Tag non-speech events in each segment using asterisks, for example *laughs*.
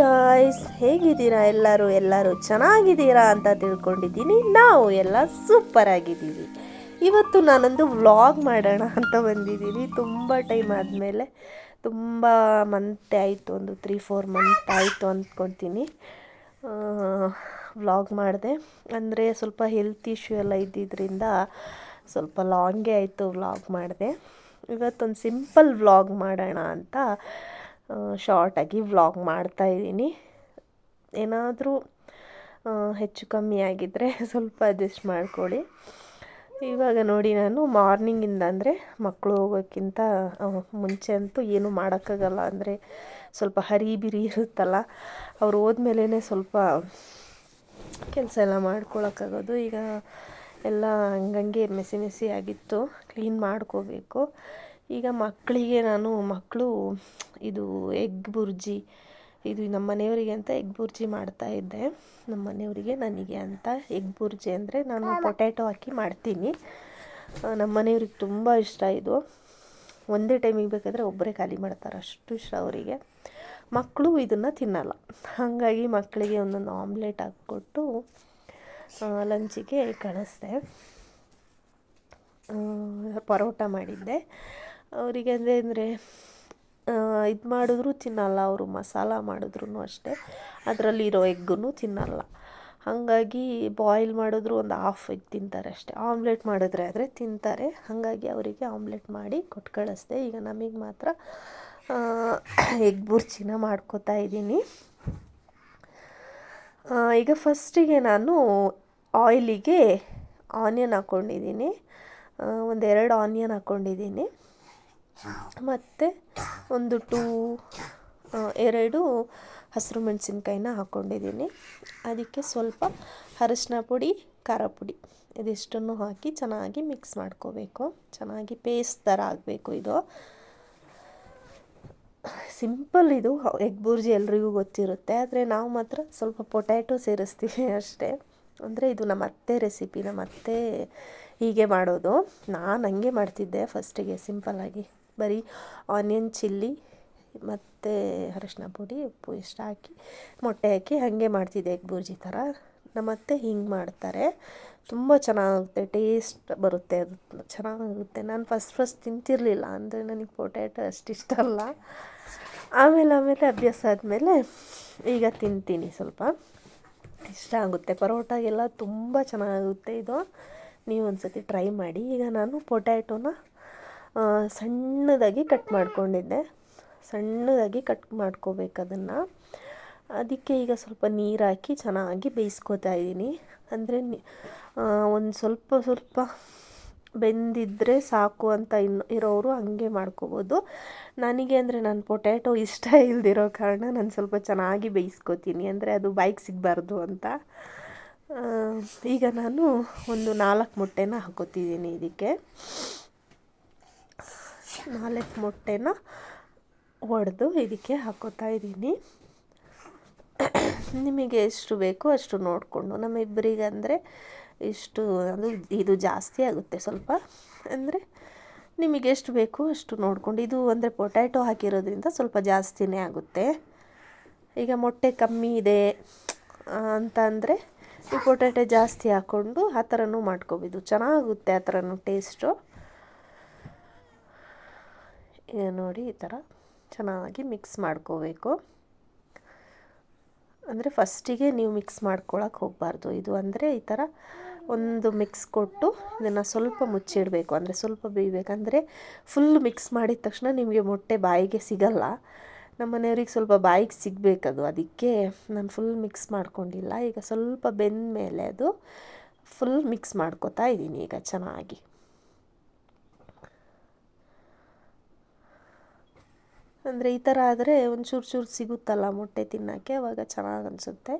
Guys ಹೇಗಿದ್ದೀರಾ ಎಲ್ಲರೂ? ಎಲ್ಲರೂ ಚೆನ್ನಾಗಿದ್ದೀರಾ ಅಂತ ತಿಳ್ಕೊಂಡಿದ್ದೀನಿ. ನಾವು ಎಲ್ಲ ಸೂಪರ್ ಆಗಿದ್ದೀವಿ. ಇವತ್ತು ನಾನೊಂದು ವ್ಲಾಗ್ ಮಾಡೋಣ ಅಂತ ಬಂದಿದ್ದೀನಿ. ತುಂಬ ಟೈಮ್ ಆದಮೇಲೆ, ತುಂಬ ಮಂತ್ ಆಯಿತು, ಒಂದು ತ್ರೀ ಫೋರ್ ಮಂತ್ ಆಯಿತು ಅಂದ್ಕೊಳ್ತೀನಿ. ವ್ಲಾಗ್ ಮಾಡಿದೆ. ಅಂದರೆ ಸ್ವಲ್ಪ ಹೆಲ್ತ್ ಇಶ್ಯೂ ಎಲ್ಲ ಇದ್ದಿದ್ದರಿಂದ ಸ್ವಲ್ಪ ಲಾಂಗೇ ಆಯಿತು ವ್ಲಾಗ್ ಮಾಡಿದೆ. ಇವತ್ತೊಂದು ಸಿಂಪಲ್ ವ್ಲಾಗ್ ಮಾಡೋಣ ಅಂತ ಶಾರ್ಟಾಗಿ ವ್ಲಾಗ್ ಮಾಡ್ತಾ ಇದ್ದೀನಿ. ಏನಾದರೂ ಹೆಚ್ಚು ಕಮ್ಮಿ ಆಗಿದ್ದರೆ *laughs* ಸ್ವಲ್ಪ ಅಡ್ಜಸ್ಟ್ ಮಾಡ್ಕೊಳ್ಳಿ. ಇವಾಗ ನೋಡಿ ನಾನು ಮಾರ್ನಿಂಗಿಂದ ಅಂದರೆ ಮಕ್ಕಳು ಹೋಗೋಕ್ಕಿಂತ ಮುಂಚೆ ಅಂತೂ ಏನು ಮಾಡೋಕ್ಕಾಗಲ್ಲ. ಅಂದರೆ ಸ್ವಲ್ಪ ಹರಿಬಿರಿ ಇರುತ್ತಲ್ಲ. ಅವ್ರು ಹೋದ್ಮೇಲೇ ಸ್ವಲ್ಪ ಕೆಲಸ ಎಲ್ಲ ಮಾಡ್ಕೊಳಕ್ಕಾಗೋದು. ಈಗ ಎಲ್ಲ ಹಂಗಂಗೆ ಮೆಸಿ ಮೆಸಿ ಆಗಿತ್ತು. ಕ್ಲೀನ್ ಮಾಡ್ಕೋಬೇಕು. ಈಗ ಮಕ್ಕಳಿಗೆ ನಾನು ಮಕ್ಕಳು ಇದು ಎಗ್ ಬುರ್ಜಿ, ಇದು ನಮ್ಮ ಮನೆಯವರಿಗೆ ಅಂತ ಎಗ್ ಬುರ್ಜಿ ಮಾಡ್ತಾ ಇದ್ದೆ. ನಮ್ಮ ಮನೆಯವರಿಗೆ ನನಗೆ ಅಂತ ಎಗ್ ಬುರ್ಜಿ ಅಂದರೆ ನಾನು ಪೊಟ್ಯಾಟೊ ಹಾಕಿ ಮಾಡ್ತೀನಿ. ನಮ್ಮ ಮನೆಯವ್ರಿಗೆ ತುಂಬ ಇಷ್ಟ ಇದು. ಒಂದೇ ಟೈಮಿಗೆ ಬೇಕಾದರೆ ಒಬ್ಬರೇ ಖಾಲಿ ಮಾಡ್ತಾರೆ ಅಷ್ಟು ಇಷ್ಟ ಅವರಿಗೆ. ಮಕ್ಕಳು ಇದನ್ನು ತಿನ್ನಲ್ಲ. ಹಾಗಾಗಿ ಮಕ್ಕಳಿಗೆ ಒಂದೊಂದು ಆಮ್ಲೆಟ್ ಹಾಕ್ಕೊಟ್ಟು ಲಂಚಿಗೆ ಕಳಿಸ್ದೆ. ಪರೋಟ ಮಾಡಿದ್ದೆ. ಅವರಿಗೆ ಅಂದರೆ ಇದು ಮಾಡಿದ್ರು ತಿನ್ನಲ್ಲ, ಅವರು ಮಸಾಲ ಮಾಡಿದ್ರು ಅಷ್ಟೇ. ಅದರಲ್ಲಿರೋ ಎಗ್ಗು ತಿನ್ನಲ್ಲ. ಹಾಗಾಗಿ ಬಾಯ್ಲ್ ಮಾಡಿದ್ರು ಒಂದು ಹಾಫ್ ಎಗ್ ತಿಂತಾರೆ ಅಷ್ಟೇ. ಆಮ್ಲೆಟ್ ಮಾಡಿದ್ರೆ ಆದರೆ ತಿಂತಾರೆ. ಹಾಗಾಗಿ ಅವರಿಗೆ ಆಮ್ಲೆಟ್ ಮಾಡಿ ಕೊಟ್ಟು ಕಳಿಸ್ದೆ ಈಗ ನಮಗೆ ಮಾತ್ರ ಎಗ್ ಬುರ್ಚಿನ ಮಾಡ್ಕೋತಾ ಇದ್ದೀನಿ. ಈಗ ಫಸ್ಟಿಗೆ ನಾನು ಆಯಿಲಿಗೆ ಆನಿಯನ್ ಹಾಕ್ಕೊಂಡಿದ್ದೀನಿ ಒಂದೆರಡು ಆನಿಯನ್ ಹಾಕ್ಕೊಂಡಿದ್ದೀನಿ ಮತ್ತು ಒಂದು ಟೂ ಎರಡು ಹಸಿರು ಮೆಣಸಿನ್ಕಾಯಿನ ಹಾಕ್ಕೊಂಡಿದ್ದೀನಿ ಅದಕ್ಕೆ ಸ್ವಲ್ಪ ಅರಶಿನ ಪುಡಿ, ಖಾರ ಪುಡಿ ಇದಿಷ್ಟನ್ನು ಹಾಕಿ ಚೆನ್ನಾಗಿ ಮಿಕ್ಸ್ ಮಾಡ್ಕೋಬೇಕು. ಚೆನ್ನಾಗಿ ಪೇಸ್ಟ್ ಥರ ಆಗಬೇಕು ಇದು. ಸಿಂಪಲ್ ಇದು. ಎಗ್ ಬುರ್ಜಿ ಎಲ್ರಿಗೂ ಗೊತ್ತಿರುತ್ತೆ. ಆದರೆ ನಾವು ಮಾತ್ರ ಸ್ವಲ್ಪ ಪೊಟ್ಯಾಟೊ ಸೇರಿಸ್ತೀವಿ *laughs* ಅಷ್ಟೇ. ಅಂದರೆ ಇದು ನಮ್ಮ ಅತ್ತೆ ರೆಸಿಪಿ ನಮ್ಮ ಅತ್ತೆ ಹೀಗೆ ಮಾಡೋದು. ನಾನು ಹಂಗೆ ಮಾಡ್ತಿದ್ದೆ ಫಸ್ಟಿಗೆ ಸಿಂಪಲ್ಲಾಗಿ ಬರೀ ಆನಿಯನ್ ಚಿಲ್ಲಿ ಮತ್ತು ಅರಶಿನ ಪುಡಿ, ಉಪ್ಪು ಇಷ್ಟು ಹಾಕಿ ಮೊಟ್ಟೆ ಹಾಕಿ ಹಾಗೆ ಮಾಡ್ತಿದ್ದೆ ಎಗ್ ಬುರ್ಜಿ ಥರ. ನಮ್ಮ ಅತ್ತೆ ಹಿಂಗೆ ಮಾಡ್ತಾರೆ. ತುಂಬ ಚೆನ್ನಾಗುತ್ತೆ ಟೇಸ್ಟ್ ಬರುತ್ತೆ ಅದು. ಚೆನ್ನಾಗಿರುತ್ತೆ ನಾನು ಫಸ್ಟ್ ಫಸ್ಟ್ ತಿಂತಿರಲಿಲ್ಲ, ಅಂದರೆ ನನಗೆ ಪೊಟ್ಯಾಟೊ ಅಷ್ಟು ಇಷ್ಟ ಅಲ್ಲ. ಆಮೇಲೆ ಆಮೇಲೆ ಅಭ್ಯಾಸ ಆದಮೇಲೆ ಈಗ ತಿಂತೀನಿ ಸ್ವಲ್ಪ. ಇಷ್ಟ ಆಗುತ್ತೆ. ಪರೋಟಾಗೆಲ್ಲ ತುಂಬ ಚೆನ್ನಾಗುತ್ತೆ ಇದು. ನೀವು ಒಂದು ಸತಿ ಟ್ರೈ ಮಾಡಿ. ಈಗ ನಾನು ಪೊಟ್ಯಾಟೊನ ಸಣ್ಣದಾಗಿ ಕಟ್ ಮಾಡ್ಕೊಂಡಿದ್ದೆ. ಸಣ್ಣದಾಗಿ ಕಟ್ ಮಾಡ್ಕೋಬೇಕು ಅದನ್ನು. ಅದಕ್ಕೆ ಈಗ ಸ್ವಲ್ಪ ನೀರು ಹಾಕಿ ಚೆನ್ನಾಗಿ ಬೇಯಿಸ್ಕೋತಾ ಇದ್ದೀನಿ. ಅಂದರೆ ಒಂದು ಸ್ವಲ್ಪ ಸ್ವಲ್ಪ ಬೆಂದಿದ್ದರೆ ಸಾಕು ಅಂತ ಇನ್ನು ಇರೋರು ಹಂಗೆ ಮಾಡ್ಕೋಬೋದು. ನನಗೆ ಅಂದರೆ ನಾನು ಪೊಟ್ಯಾಟೊ ಇಷ್ಟ ಇಲ್ದಿರೋ ಕಾರಣ ನಾನು ಸ್ವಲ್ಪ ಚೆನ್ನಾಗಿ ಬೇಯಿಸ್ಕೊತೀನಿ. ಅಂದರೆ ಅದು ಬೈಕ್ ಸಿಗಬಾರ್ದು ಅಂತ. ಈಗ ನಾನು ಒಂದು ನಾಲ್ಕು ಮೊಟ್ಟೆನ ಹಾಕೋತಿದ್ದೀನಿ ಇದಕ್ಕೆ. ನಾಲ್ಕು ಮೊಟ್ಟೆನ ಒಡೆದು ಇದಕ್ಕೆ ಹಾಕೋತಾ ಇದ್ದೀನಿ. ನಿಮಗೆ ಎಷ್ಟು ಬೇಕೋ ಅಷ್ಟು ನೋಡಿಕೊಂಡು. ನಮ್ಮಿಬ್ಬರಿಗಂದರೆ ಇಷ್ಟು, ಅದು ಇದು ಜಾಸ್ತಿ ಆಗುತ್ತೆ ಸ್ವಲ್ಪ. ಅಂದರೆ ನಿಮಗೆ ಎಷ್ಟು ಬೇಕು ಅಷ್ಟು ನೋಡಿಕೊಂಡು. ಇದು ಅಂದರೆ ಪೊಟ್ಯಾಟೊ ಹಾಕಿರೋದ್ರಿಂದ ಸ್ವಲ್ಪ ಜಾಸ್ತಿನೇ ಆಗುತ್ತೆ. ಈಗ ಮೊಟ್ಟೆ ಕಮ್ಮಿ ಇದೆ ಅಂತ ಅಂದರೆ ಈ ಪೊಟ್ಯಾಟೊ ಜಾಸ್ತಿ ಹಾಕ್ಕೊಂಡು ಆ ಥರನೂ ಮಾಡ್ಕೋಬೋದು. ಚೆನ್ನಾಗುತ್ತೆ ಆ ಥರನೂ ಟೇಸ್ಟು. ನೋಡಿ, ಈ ಥರ ಚೆನ್ನಾಗಿ ಮಿಕ್ಸ್ ಮಾಡ್ಕೋಬೇಕು. ಅಂದರೆ ಫಸ್ಟಿಗೆ ನೀವು ಮಿಕ್ಸ್ ಮಾಡ್ಕೊಳಕ್ಕೆ ಹೋಗಬಾರ್ದು. ಇದು ಅಂದರೆ ಈ ಥರ ಒಂದು ಮಿಕ್ಸ್ ಕೊಟ್ಟು ಇದನ್ನು ಸ್ವಲ್ಪ ಮುಚ್ಚಿಡಬೇಕು. ಅಂದರೆ ಸ್ವಲ್ಪ ಬೇಯಬೇಕಂದ್ರೆ ಫುಲ್ ಮಿಕ್ಸ್ ಮಾಡಿದ ತಕ್ಷಣ ನಿಮಗೆ ಮೊಟ್ಟೆ ಬಾಯಿಗೆ ಸಿಗಲ್ಲ. ನಮ್ಮ ಮನೆಯವ್ರಿಗೆ ಸ್ವಲ್ಪ ಬಾಯಿಗೆ ಸಿಗಬೇಕದು. ಅದಕ್ಕೆ ನಾನು ಫುಲ್ ಮಿಕ್ಸ್ ಮಾಡ್ಕೊಂಡಿಲ್ಲ. ಈಗ ಸ್ವಲ್ಪ ಬೆಂದ ಮೇಲೆ ಅದು ಫುಲ್ ಮಿಕ್ಸ್ ಮಾಡ್ಕೋತಾ ಇದ್ದೀನಿ ಈಗ ಚೆನ್ನಾಗಿ. ಅಂದರೆ ಈ ಥರ ಆದರೆ ಒಂದು ಚೂರು ಸಿಗುತ್ತಲ್ಲ ಮೊಟ್ಟೆ ತಿನ್ನೋಕ್ಕೆ, ಅವಾಗ ಚೆನ್ನಾಗಿ ಅನಿಸುತ್ತೆ.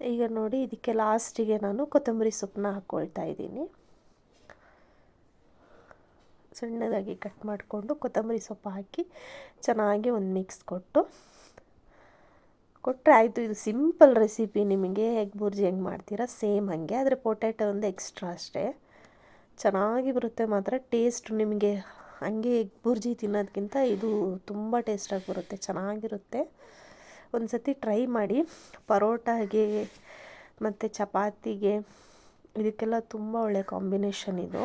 ಈಗ ನೋಡಿ, ಇದಕ್ಕೆ ಲಾಸ್ಟಿಗೆ ನಾನು ಕೊತ್ತಂಬರಿ ಸೊಪ್ಪನ್ನ ಹಾಕ್ಕೊಳ್ತಾ ಇದ್ದೀನಿ. ಸಣ್ಣದಾಗಿ ಕಟ್ ಮಾಡಿಕೊಂಡು ಕೊತ್ತಂಬರಿ ಸೊಪ್ಪು ಹಾಕಿ ಚೆನ್ನಾಗಿ ಒಂದು ಮಿಕ್ಸ್ ಕೊಟ್ಟು ಕೊಟ್ಟರೆ ಆಯಿತು. ಇದು ಸಿಂಪಲ್ ರೆಸಿಪಿ ನಿಮಗೆ ಎಗ್ ಬುರ್ಜಿ ಹೆಂಗೆ ಮಾಡ್ತೀರಾ ಸೇಮ್ ಹಾಗೆ. ಆದರೆ ಪೊಟ್ಯಾಟೊ ಒಂದು ಎಕ್ಸ್ಟ್ರಾ ಅಷ್ಟೇ. ಚೆನ್ನಾಗಿ ಬರುತ್ತೆ ಮಾತ್ರ. ಟೇಸ್ಟ್ ನಿಮಗೆ ಹಂಗೆ ಎಗ್ ಬುರ್ಜಿ ತಿನ್ನೋದಕ್ಕಿಂತ ಇದು ತುಂಬ ಟೇಸ್ಟಾಗಿ ಬರುತ್ತೆ, ಚೆನ್ನಾಗಿರುತ್ತೆ. ಒಂದು ಸತಿ ಟ್ರೈ ಮಾಡಿ. ಪರೋಟಾಗೆ ಮತ್ತು ಚಪಾತಿಗೆ ಇದಕ್ಕೆಲ್ಲ ತುಂಬ ಒಳ್ಳೆಯ ಕಾಂಬಿನೇಷನ್ ಇದು.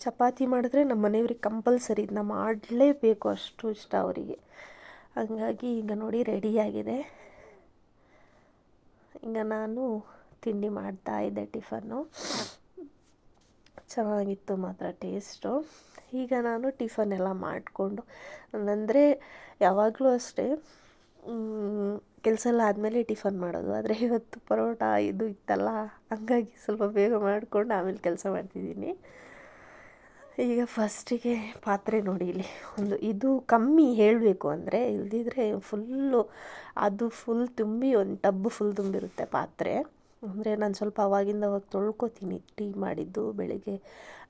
ಚಪಾತಿ ಮಾಡಿದ್ರೆ ನಮ್ಮ ಮನೆಯವ್ರಿಗೆ ಕಂಪಲ್ಸರಿ ಇದನ್ನ ಮಾಡಲೇಬೇಕು, ಅಷ್ಟು ಇಷ್ಟ ಅವರಿಗೆ. ಹಂಗಾಗಿ ಈಗ ನೋಡಿ ರೆಡಿಯಾಗಿದೆ ಈಗ ನಾನು ತಿಂಡಿ ಮಾಡ್ತಾ ಇದ್ದೆ ಟಿಫನ್ನು. ಚೆನ್ನಾಗಿತ್ತು ಮಾತ್ರ ಟೇಸ್ಟು. ಈಗ ನಾನು ಟಿಫನ್ ಎಲ್ಲ ಮಾಡಿಕೊಂಡು ಅಂದರೆ ಯಾವಾಗಲೂ ಅಷ್ಟೇ ಕೆಲಸ ಎಲ್ಲ ಆದಮೇಲೆ ಟಿಫನ್ ಮಾಡೋದು. ಆದರೆ ಇವತ್ತು ಪರೋಟ ಇದು ಇತ್ತಲ್ಲ, ಹಂಗಾಗಿ ಸ್ವಲ್ಪ ಬೇಗ ಮಾಡಿಕೊಂಡು ಆಮೇಲೆ ಕೆಲಸ ಮಾಡ್ತಿದ್ದೀನಿ. ಈಗ ಫಸ್ಟಿಗೆ ಪಾತ್ರೆ ನೋಡಿ ಇಲ್ಲಿ. ಒಂದು ಇದು ಕಮ್ಮಿ ಹೇಳಬೇಕು ಅಂದರೆ, ಇಲ್ದಿದ್ರೆ ಫುಲ್ಲು ಅದು ಫುಲ್ ತುಂಬಿ, ಒಂದು ಟಬ್ ಫುಲ್ ತುಂಬಿರುತ್ತೆ ಪಾತ್ರೆ. ಅಂದರೆ ನಾನು ಸ್ವಲ್ಪ ಅವಾಗಿಂದ ಅವಾಗ ತೊಳ್ಕೊತೀನಿ ಟೀ ಮಾಡಿದ್ದು ಬೆಳಗ್ಗೆ.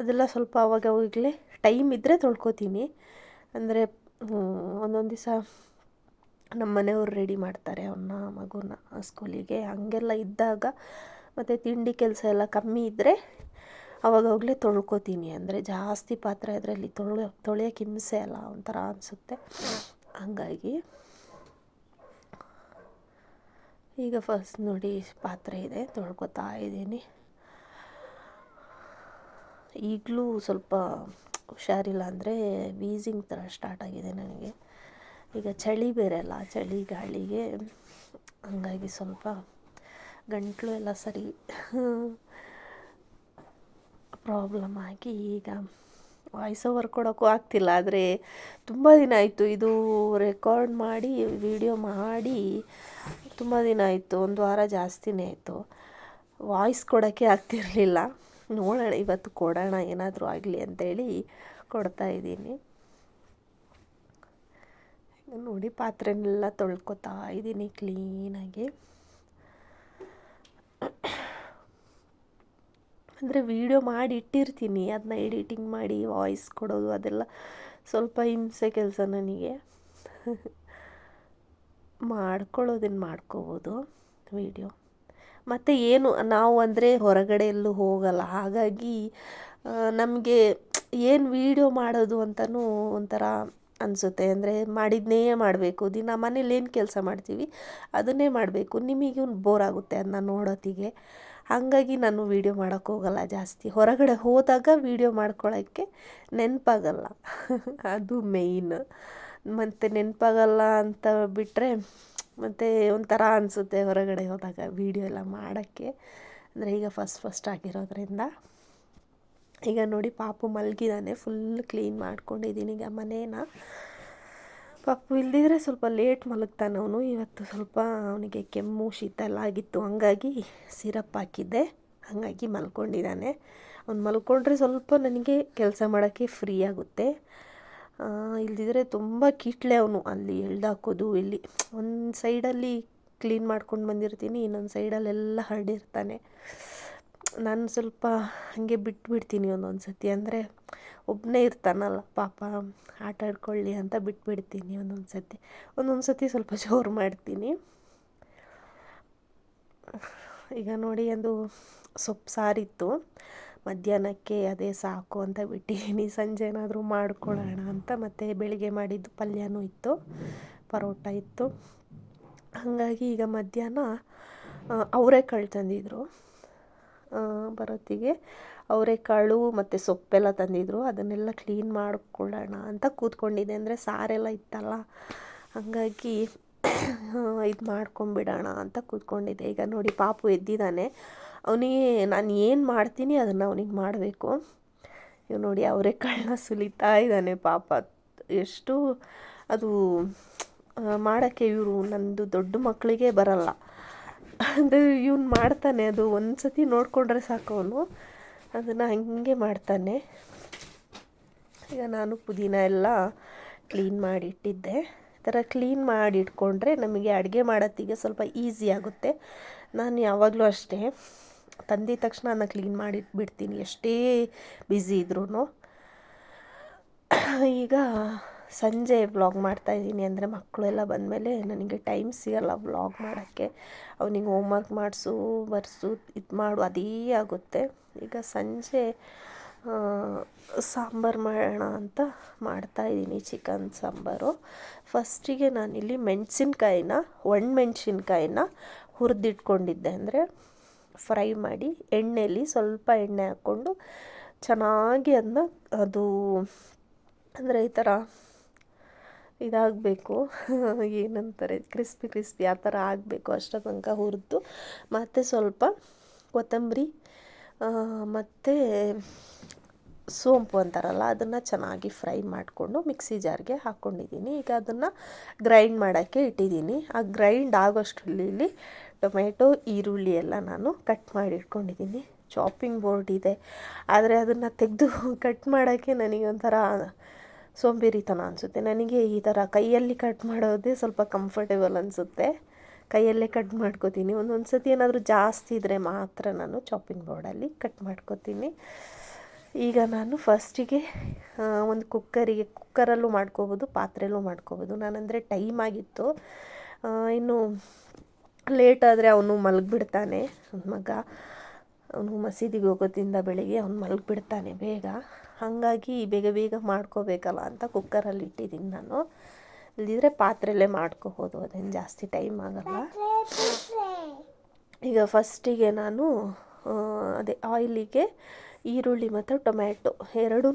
ಅದೆಲ್ಲ ಸ್ವಲ್ಪ ಅವಾಗ ಅವಾಗಲೇ ಟೈಮ್ ಇದ್ದರೆ ತೊಳ್ಕೊತೀನಿ. ಅಂದರೆ ಒಂದೊಂದು ದಿವಸ ನಮ್ಮ ಮನೆಯವ್ರು ರೆಡಿ ಮಾಡ್ತಾರೆ ಅವನ್ನ ಮಗುನ ಸ್ಕೂಲಿಗೆ. ಹಾಗೆಲ್ಲ ಇದ್ದಾಗ ಮತ್ತು ತಿಂಡಿ ಕೆಲಸ ಎಲ್ಲ ಕಮ್ಮಿ ಇದ್ದರೆ ಅವಾಗವಾಗಲೇ ತೊಳ್ಕೊತೀನಿ. ಅಂದರೆ ಜಾಸ್ತಿ ಪಾತ್ರೆ ಅದರಲ್ಲಿ ತೊಳೆ ತೊಳೆಯೋಕೆ ಹಿಂಸೆ ಅಲ್ಲ, ಒಂಥರ ಅನಿಸುತ್ತೆ. ಹಂಗಾಗಿ ಈಗ ಫಸ್ಟ್ ನೋಡಿ ಪಾತ್ರೆ ಇದೆ, ತೊಳ್ಕೊತಾ ಇದ್ದೀನಿ. ಈಗಲೂ ಸ್ವಲ್ಪ ಹುಷಾರಿಲ್ಲ ಅಂದರೆ ವೀಸಿಂಗ್ ಥರ ಸ್ಟಾರ್ಟ್ ಆಗಿದೆ ನನಗೆ. ಈಗ ಚಳಿ ಬೇರೆ ಅಲ್ಲ, ಚಳಿ ಗಾಳಿಗೆ ಹಂಗಾಗಿ ಸ್ವಲ್ಪ ಗಂಟಲು ಎಲ್ಲ ಸರಿ ಪ್ರಾಬ್ಲಮ್ ಆಗಿ ಈಗ ವಾಯ್ಸ್ ಓವರ್ ಕೊಡೋಕ್ಕೂ ಆಗ್ತಿಲ್ಲ, ಆದರೆ ತುಂಬ ದಿನ ಆಯಿತು. ಇದು ರೆಕಾರ್ಡ್ ಮಾಡಿ ವಿಡಿಯೋ ಮಾಡಿ ತುಂಬ ದಿನ ಆಯಿತು, ಒಂದು ವಾರ ಜಾಸ್ತಿನೇ ಆಯಿತು. ವಾಯ್ಸ್ ಕೊಡೋಕ್ಕೆ ಆಗ್ತಿರಲಿಲ್ಲ. ನೋಡೋಣ, ಇವತ್ತು ಕೊಡೋಣ, ಏನಾದರೂ ಆಗಲಿ ಅಂತೇಳಿ ಕೊಡ್ತಾ ಇದ್ದೀನಿ. ನೋಡಿ, ಪಾತ್ರೆನೆಲ್ಲ ತೊಳ್ಕೊತಾ ಇದ್ದೀನಿ ಕ್ಲೀನಾಗಿ. ಅಂದರೆ ವೀಡಿಯೋ ಮಾಡಿ ಇಟ್ಟಿರ್ತೀನಿ ಅದನ್ನ ಎಡಿಟಿಂಗ್ ಮಾಡಿ ವಾಯ್ಸ್ ಕೊಡೋದು ಅದೆಲ್ಲ ಸ್ವಲ್ಪ ಹಿಂಸೆ ಕೆಲಸ ನನಗೆ. ಮಾಡ್ಕೊಳ್ಳೋದನ್ನು ಮಾಡ್ಕೋಬೋದು ವೀಡಿಯೋ. ಮತ್ತು ಏನು ನಾವು ಅಂದರೆ ಹೊರಗಡೆ ಎಲ್ಲೂ ಹೋಗಲ್ಲ. ಹಾಗಾಗಿ ನಮಗೆ ಏನು ವೀಡಿಯೋ ಮಾಡೋದು ಅಂತಲೂ ಒಂಥರ ಅನಿಸುತ್ತೆ. ಅಂದರೆ ಮಾಡಿದ್ದನ್ನೇ ಮಾಡಬೇಕು. ದಿನ ಮನೇಲಿ ಏನು ಕೆಲಸ ಮಾಡ್ತೀವಿ, ಅದನ್ನೇ ಮಾಡಬೇಕು. ನಿಮಗೆ ಬೋರ್ ಆಗುತ್ತೆ ಅದನ್ನ ನೋಡೋತ್ತಿಗೆ ಹಾಗಾಗಿ ನಾನು ವೀಡಿಯೋ ಮಾಡೋಕ್ಕೆ ಹೋಗಲ್ಲ ಜಾಸ್ತಿ. ಹೊರಗಡೆ ಹೋದಾಗ ವೀಡಿಯೋ ಮಾಡ್ಕೊಳ್ಳೋಕ್ಕೆ ನೆನಪಾಗಲ್ಲ. *laughs* ಅದು ಮೇಯ್ನ್ ಮತ್ತು ನೆನಪಾಗಲ್ಲ ಅಂತ ಬಿಟ್ಟರೆ ಮತ್ತು ಒಂಥರ ಅನಿಸುತ್ತೆ ಹೊರಗಡೆ ಹೋದಾಗ ವೀಡಿಯೋ ಎಲ್ಲ ಮಾಡೋಕ್ಕೆ. ಅಂದರೆ ಈಗ ಫಸ್ಟ್ ಫಸ್ಟ್ ಆಗಿರೋದ್ರಿಂದ. ಈಗ ನೋಡಿ ಪಾಪು ಮಲಗಿದಾನೆ ಫುಲ್ ಕ್ಲೀನ್ ಮಾಡ್ಕೊಂಡಿದ್ದೀನಿ ಈಗ ಮನೇನ. ಪಾಪು ಇಲ್ದಿದ್ರೆ ಸ್ವಲ್ಪ ಲೇಟ್ ಮಲಗ್ತಾನೆ ಅವನು. ಇವತ್ತು ಸ್ವಲ್ಪ ಅವನಿಗೆ ಕೆಮ್ಮು, ಶೀತ ಎಲ್ಲ ಆಗಿತ್ತು. ಹಂಗಾಗಿ ಸಿರಪ್ ಹಾಕಿದ್ದೆ. ಹಾಗಾಗಿ ಮಲ್ಕೊಂಡಿದ್ದಾನೆ ಅವ್ನು ಮಲ್ಕೊಂಡ್ರೆ ಸ್ವಲ್ಪ ನನಗೆ ಕೆಲಸ ಮಾಡೋಕ್ಕೆ ಫ್ರೀ ಆಗುತ್ತೆ. ಇಲ್ದಿದ್ರೆ ತುಂಬ ಕೀಟ್ಲೆ ಅವನು. ಅಲ್ಲಿ ಎಳ್ದಾಕೋದು, ಇಲ್ಲಿ ಒಂದು ಸೈಡಲ್ಲಿ ಕ್ಲೀನ್ ಮಾಡ್ಕೊಂಡು ಬಂದಿರ್ತೀನಿ, ಇನ್ನೊಂದು ಸೈಡಲ್ಲೆಲ್ಲ ಹರಡಿರ್ತಾನೆ. ನಾನು ಸ್ವಲ್ಪ ಹಾಗೆ ಬಿಟ್ಬಿಡ್ತೀನಿ ಒಂದೊಂದು ಸತಿ ಅಂದರೆ ಒಬ್ಬನೇ ಇರ್ತಾನಲ್ಲ ಪಾಪ, ಆಟ ಆಡ್ಕೊಳ್ಳಿ ಅಂತ ಬಿಟ್ಬಿಡ್ತೀನಿ ಒಂದೊಂದು ಸತಿ ಒಂದೊಂದು ಸತಿ ಸ್ವಲ್ಪ ಜೋರು ಮಾಡ್ತೀನಿ. ಈಗ ನೋಡಿ, ಅದು ಸೊಪ್ಪು ಸಾರಿತ್ತು. ಮಧ್ಯಾಹ್ನಕ್ಕೆ ಅದೇ ಸಾಕು ಅಂತ ಬಿಟ್ಟಿದ್ದೀನಿ ಸಂಜೆ ಏನಾದರೂ ಮಾಡ್ಕೊಳ್ಳೋಣ ಅಂತ ಮತ್ತು ಬೆಳಿಗ್ಗೆ ಮಾಡಿದ್ದು ಪಲ್ಯನೂ ಇತ್ತು, ಪರೋಟ ಇತ್ತು. ಹಾಗಾಗಿ ಈಗ ಮಧ್ಯಾಹ್ನ ಅವರೆಕಾಳು ತಂದಿದ್ದರು ಬರೋತ್ತಿಗೆ ಅವರೆಕಾಳು ಮತ್ತು ಸೊಪ್ಪೆಲ್ಲ ತಂದಿದ್ದರು ಅದನ್ನೆಲ್ಲ ಕ್ಲೀನ್ ಮಾಡಿಕೊಳ್ಳೋಣ ಅಂತ ಕೂತ್ಕೊಂಡಿದ್ದೆ. ಅಂದರೆ ಸಾರೆಲ್ಲ ಇತ್ತಲ್ಲ, ಹಾಗಾಗಿ ಇದು ಮಾಡ್ಕೊಂಬಿಡೋಣ ಅಂತ ಕೂತ್ಕೊಂಡಿದ್ದೆ. ಈಗ ನೋಡಿ ಪಾಪು ಎದ್ದಿದ್ದಾನೆ. ಅವನಿಗೆ ನಾನು ಏನು ಮಾಡ್ತೀನಿ ಅದನ್ನು ಅವನಿಗೆ ಮಾಡಬೇಕು. ಇವ್ ನೋಡಿ ಅವರೆಕಾಳನ್ನ ಸುಲಿತಾ ಇದ್ದಾನೆ ಪಾಪ. ಎಷ್ಟು ಅದು ಮಾಡೋಕ್ಕೆ ಇವರು ನಂದು ದೊಡ್ಡ ಮಕ್ಕಳಿಗೆ ಬರಲ್ಲ. ಅಂದರೆ ಇವ್ನು ಮಾಡ್ತಾನೆ, ಅದು ಒಂದು ಸತಿ ನೋಡಿಕೊಂಡ್ರೆ ಸಾಕು ಅವನು. ಅದನ್ನು ಹಾಗೆ ಮಾಡ್ತಾನೆ. ಈಗ ನಾನು ಪುದೀನ ಎಲ್ಲ ಕ್ಲೀನ್ ಮಾಡಿಟ್ಟಿದ್ದೆ. ಈ ಥರ ಕ್ಲೀನ್ ಮಾಡಿಟ್ಕೊಂಡ್ರೆ ನಮಗೆ ಅಡುಗೆ ಮಾಡೋತ್ತಿಗೆ ಸ್ವಲ್ಪ ಈಸಿ ಆಗುತ್ತೆ. ನಾನು ಯಾವಾಗಲೂ ಅಷ್ಟೇ. ತಂದಿದ ತಕ್ಷಣ ನಾನು ಕ್ಲೀನ್ ಮಾಡಿ ಬಿಡ್ತೀನಿ ಎಷ್ಟೇ ಬ್ಯುಸಿ ಇದ್ರೂ ಈಗ ಸಂಜೆ ವ್ಲಾಗ್ ಮಾಡ್ತಾಯಿದ್ದೀನಿ ಅಂದರೆ ಮಕ್ಕಳೆಲ್ಲ ಬಂದಮೇಲೆ ನನಗೆ ಟೈಮ್ ಸಿಗಲ್ಲ ವ್ಲಾಗ್ ಮಾಡೋಕ್ಕೆ. ಅವನಿಗೆ ಹೋಮ್ವರ್ಕ್ ಮಾಡಿಸು, ಬರ್ಸು, ಇದು ಮಾಡು, ಅದೇ ಆಗುತ್ತೆ. ಈಗ ಸಂಜೆ ಸಾಂಬಾರು ಮಾಡೋಣ ಅಂತ ಮಾಡ್ತಾಯಿದ್ದೀನಿ ಚಿಕನ್ ಸಾಂಬಾರು. ಫಸ್ಟಿಗೆ ನಾನಿಲ್ಲಿ ಮೆಣಸಿನ್ಕಾಯಿನ ಒಣ ಮೆಣಸಿನ್ಕಾಯಿನ ಹುರಿದಿಟ್ಕೊಂಡಿದ್ದೆ ಅಂದರೆ ಫ್ರೈ ಮಾಡಿ ಎಣ್ಣೆಯಲ್ಲಿ ಸ್ವಲ್ಪ ಎಣ್ಣೆ ಹಾಕ್ಕೊಂಡು ಚೆನ್ನಾಗಿ ಅದನ್ನ ಅದು ಅಂದರೆ ಈ ಥರ ಇದಾಗಬೇಕು. *laughs* ಏನಂತಾರೆ, ಕ್ರಿಸ್ಪಿ ಕ್ರಿಸ್ಪಿ ಆ ಥರ ಆಗಬೇಕು ಅಷ್ಟರ ತನಕ ಹುರಿದು, ಮತ್ತು ಸ್ವಲ್ಪ ಕೊತ್ತಂಬರಿ ಮತ್ತು ಸೋಂಪು ಅಂತಾರಲ್ಲ ಅದನ್ನು ಚೆನ್ನಾಗಿ ಫ್ರೈ ಮಾಡಿಕೊಂಡು ಮಿಕ್ಸಿ ಜಾರ್ಗೆ ಹಾಕ್ಕೊಂಡಿದ್ದೀನಿ ಈಗ ಅದನ್ನು ಗ್ರೈಂಡ್ ಮಾಡೋಕ್ಕೆ ಇಟ್ಟಿದ್ದೀನಿ. ಆ ಗ್ರೈಂಡ್ ಆಗೋಷ್ಟರಲ್ಲಿ ಇಲ್ಲಿ ಟೊಮೆಟೊ, ಈರುಳ್ಳಿ ಎಲ್ಲ ನಾನು ಕಟ್ ಮಾಡಿ ಇಟ್ಕೊಂಡಿದ್ದೀನಿ. ಚಾಪಿಂಗ್ ಬೋರ್ಡ್ ಇದೆ. ಆದರೆ ಅದನ್ನು ತೆಗೆದು ಕಟ್ *laughs* ಮಾಡೋಕ್ಕೆ ನನಗೆ ಒಂಥರ ಸೋಂಬೇರಿತನ ಅನಿಸುತ್ತೆ. ನನಗೆ ಈ ಥರ ಕೈಯಲ್ಲಿ ಕಟ್ ಮಾಡೋದೇ ಸ್ವಲ್ಪ ಕಂಫರ್ಟೇಬಲ್ ಅನಿಸುತ್ತೆ. ಕೈಯಲ್ಲೇ ಕಟ್ ಮಾಡ್ಕೋತೀನಿ. ಒಂದೊಂದು ಸತಿ ಏನಾದರೂ ಜಾಸ್ತಿ ಇದ್ದರೆ ಮಾತ್ರ ನಾನು ಚಾಪಿಂಗ್ ಬೋರ್ಡಲ್ಲಿ ಕಟ್ ಮಾಡ್ಕೋತೀನಿ. ಈಗ ನಾನು ಫಸ್ಟಿಗೆ ಒಂದು ಕುಕ್ಕರಿಗೆ ಕುಕ್ಕರಲ್ಲೂ ಮಾಡ್ಕೋಬೋದು, ಪಾತ್ರೆಯಲ್ಲೂ ಮಾಡ್ಕೋಬೋದು. ನಾನಂದರೆ ಟೈಮ್ ಆಗಿತ್ತು. ಇನ್ನು ಲೇಟ್ ಆದರೆ ಅವನು ಮಲಗಿಬಿಡ್ತಾನೆ. ಮಗ, ಅವನು ಮಸೀದಿಗೆ ಹೋಗೋದ್ರಿಂದ ಬೆಳಿಗ್ಗೆ ಅವ್ನು ಮಲಗಿಬಿಡ್ತಾನೆ ಬೇಗ. ಹಾಗಾಗಿ ಬೇಗ ಬೇಗ ಮಾಡ್ಕೋಬೇಕಲ್ಲ ಅಂತ ಕುಕ್ಕರಲ್ಲಿ ಇಟ್ಟಿದ್ದೀನಿ ನಾನು. ಇಲ್ಲದಿದ್ರೆ ಪಾತ್ರೆಯಲ್ಲೇ ಮಾಡ್ಕೋಬೋದು, ಅದೇನು ಜಾಸ್ತಿ ಟೈಮ್ ಆಗಲ್ಲ. ಈಗ ಫಸ್ಟಿಗೆ ನಾನು ಅದೇ ಆಯಿಲಿಗೆ ಈರುಳ್ಳಿ ಮತ್ತು ಟೊಮ್ಯಾಟೊ ಎರಡೂ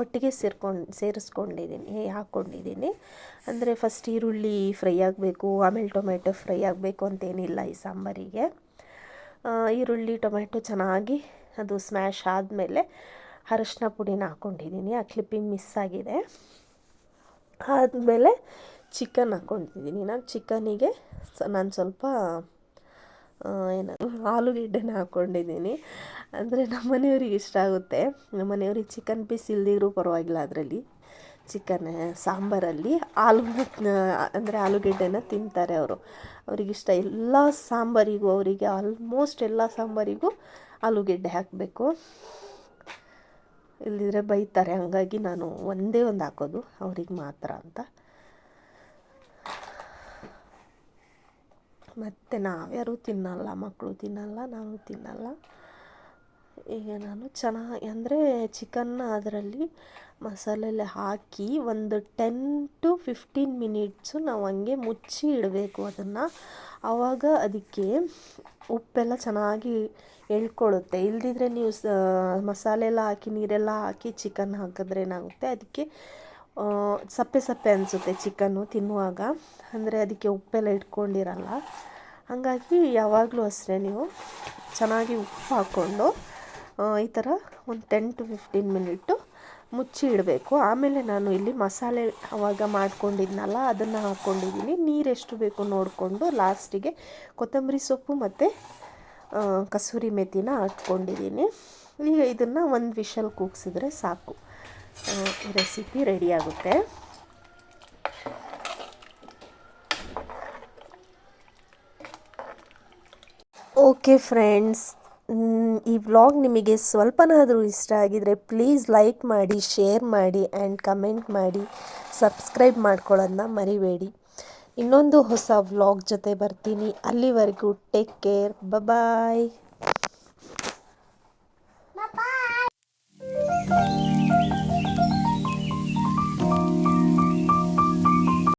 ಒಟ್ಟಿಗೆ ಸೇರ್ಕೊಂಡು ಸೇರಿಸ್ಕೊಂಡಿದ್ದೀನಿ ಹಾಕ್ಕೊಂಡಿದ್ದೀನಿ. ಅಂದರೆ ಫಸ್ಟ್ ಈರುಳ್ಳಿ ಫ್ರೈ ಆಗಬೇಕು, ಆಮೇಲೆ ಟೊಮ್ಯಾಟೊ ಫ್ರೈ ಆಗಬೇಕು ಅಂತೇನಿಲ್ಲ ಈ ಸಾಂಬಾರಿಗೆ. ಈರುಳ್ಳಿ, ಟೊಮ್ಯಾಟೊ ಚೆನ್ನಾಗಿ ಅದು ಸ್ಮ್ಯಾಶ್ ಆದಮೇಲೆ ಅರಶಿನ ಪುಡಿನ ಹಾಕ್ಕೊಂಡಿದ್ದೀನಿ. ಆ ಕ್ಲಿಪ್ಪಿಂಗ್ ಮಿಸ್ ಆಗಿದೆ. ಆದಮೇಲೆ ಚಿಕನ್ ಹಾಕ್ಕೊಂಡಿದ್ದೀನಿ. ನಾನು ಚಿಕನಿಗೆ ನಾನು ಸ್ವಲ್ಪ ಏನು, ಆಲೂಗೆಡ್ಡೆನ ಹಾಕ್ಕೊಂಡಿದ್ದೀನಿ. ಅಂದರೆ ನಮ್ಮ ಮನೆಯವ್ರಿಗೆ ಇಷ್ಟ ಆಗುತ್ತೆ. ನಮ್ಮ ಮನೆಯವ್ರಿಗೆ ಚಿಕನ್ ಪೀಸ್ ಇಲ್ದಿದ್ರೂ ಪರವಾಗಿಲ್ಲ ಅದರಲ್ಲಿ. ಚಿಕನ್ ಸಾಂಬಾರಲ್ಲಿ ಆಲೂ ಅಂದರೆ ಆಲೂಗಡ್ಡೆನ ತಿಂತಾರೆ ಅವರು. ಅವರಿಗಿಷ್ಟ ಎಲ್ಲ ಸಾಂಬಾರಿಗೂ ಅವರಿಗೆ ಆಲ್ಮೋಸ್ಟ್ ಎಲ್ಲ ಸಾಂಬಾರಿಗೂ ಆಲೂಗೆಡ್ಡೆ ಹಾಕಬೇಕು. ಇಲ್ಲದಿದ್ರೆ ಬೈತಾರೆ. ಹಾಗಾಗಿ ನಾನು ಒಂದೇ ಒಂದು ಹಾಕೋದು, ಅವ್ರಿಗೆ ಮಾತ್ರ ಅಂತ. ಮತ್ತು ನಾವ್ಯಾರೂ ತಿನ್ನಲ್ಲ ಮಕ್ಕಳು ತಿನ್ನಲ್ಲ, ನಾನು ತಿನ್ನಲ್ಲ. ಈಗ ನಾನು ಚೆನ್ನಾಗಿ, ಅಂದರೆ ಚಿಕನ್ನ ಅದರಲ್ಲಿ ಮಸಾಲೆಲ್ಲ ಹಾಕಿ ಒಂದು ಟೆನ್ ಟು ಫಿಫ್ಟೀನ್ ಮಿನಿಟ್ಸು ನಾವು ಹಂಗೆ ಮುಚ್ಚಿ ಇಡಬೇಕು ಅದನ್ನು. ಆವಾಗ ಅದಕ್ಕೆ ಉಪ್ಪೆಲ್ಲ ಚೆನ್ನಾಗಿ ಎಳ್ಕೊಳ್ಳುತ್ತೆ ಇಲ್ದಿದ್ರೆ ನೀವು ಸ ಮಸಾಲೆ ಎಲ್ಲ ಹಾಕಿ, ನೀರೆಲ್ಲ ಹಾಕಿ ಚಿಕನ್ ಹಾಕಿದ್ರೆ ಏನಾಗುತ್ತೆ? ಅದಕ್ಕೆ ಸಪ್ಪೆ ಸಪ್ಪೆ ಅನಿಸುತ್ತೆ ಚಿಕನ್ನು ತಿನ್ನುವಾಗ. ಅಂದರೆ ಅದಕ್ಕೆ ಉಪ್ಪೆಲ್ಲ ಇಟ್ಕೊಂಡಿರಲ್ಲ. ಹಾಗಾಗಿ ಯಾವಾಗಲೂ ಅಷ್ಟೇ ನೀವು ಚೆನ್ನಾಗಿ ಉಪ್ಪು ಹಾಕ್ಕೊಂಡು ಈ ಥರ ಒಂದು ಟೆನ್ ಟು ಫಿಫ್ಟೀನ್ ಮಿನಿಟ್ಟು ಮುಚ್ಚಿ ಇಡಬೇಕು. ಆಮೇಲೆ ನಾನು ಇಲ್ಲಿ ಮಸಾಲೆ ಅವಾಗ ಮಾಡ್ಕೊಂಡಿದ್ನಲ್ಲ, ಅದನ್ನು ಹಾಕ್ಕೊಂಡಿದ್ದೀನಿ ನೀರು ಎಷ್ಟು ಬೇಕು ನೋಡಿಕೊಂಡು ಲಾಸ್ಟಿಗೆ ಕೊತ್ತಂಬರಿ ಸೊಪ್ಪು ಮತ್ತು ಕಸೂರಿ ಮೆತ್ತಿನ ಹಾಕ್ಕೊಂಡಿದ್ದೀನಿ ಈಗ ಇದನ್ನು ಒಂದು ವಿಷಲ್ ಕೂಗಿಸಿದ್ರೆ ಸಾಕು. ರೆಸಿಪಿ ರೆಡಿಯಾಗುತ್ತೆ ಓಕೆ ಫ್ರೆಂಡ್ಸ್ ಈ ವ್ಲಾಗ್ ನಿಮಗೆ ಸ್ವಲ್ಪನಾದರೂ ಇಷ್ಟ ಆಗಿದರೆ ಪ್ಲೀಸ್ ಲೈಕ್ ಮಾಡಿ ಶೇರ್ ಮಾಡಿ ಆ್ಯಂಡ್ ಕಮೆಂಟ್ ಮಾಡಿ. ಸಬ್ಸ್ಕ್ರೈಬ್ ಮಾಡ್ಕೊಳ್ಳೋದನ್ನ ಮರಿಬೇಡಿ. ಇನ್ನೊಂದು ಹೊಸ ವ್ಲಾಗ್ ಜೊತೆ ಬರ್ತೀನಿ. ಅಲ್ಲಿವರೆಗೂ ಟೇಕ್ ಕೇರ್ ಬಾಯ್